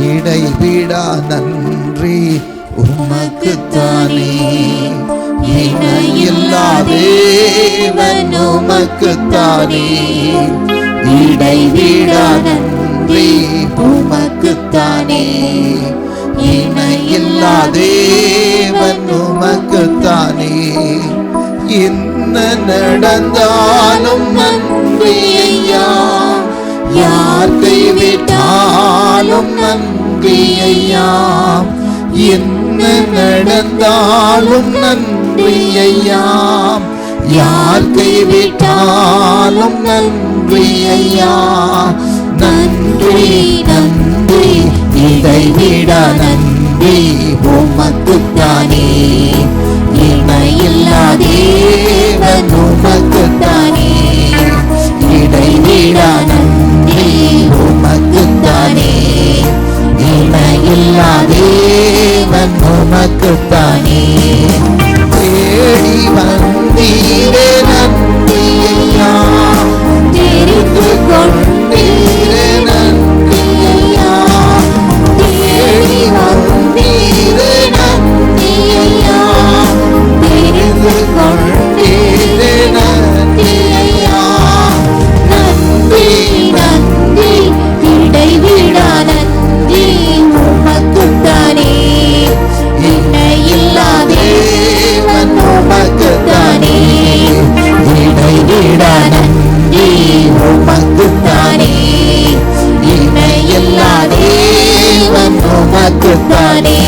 இடைவிடா நன்றி. உமக்குத்தானே. இணையில்லாதேவன் உமக்குத்தானே. இடைவிடா நன்றி. உமக்குத்தானே. இணையில்லாதேவன் உமக்குத்தானே. என்ன நடந்தாலும் நன்றி நன்றியையாம். என்ன நடந்தாலும் நன்றியையாம். யார் கைவிட்டாலும் நன்றியையா நன்றி நன்றி இதை விட நன்றி உமக்குத்தானே இணையில்லாதே உமக்குத்தானே தேடி வந்த আমাকে পারে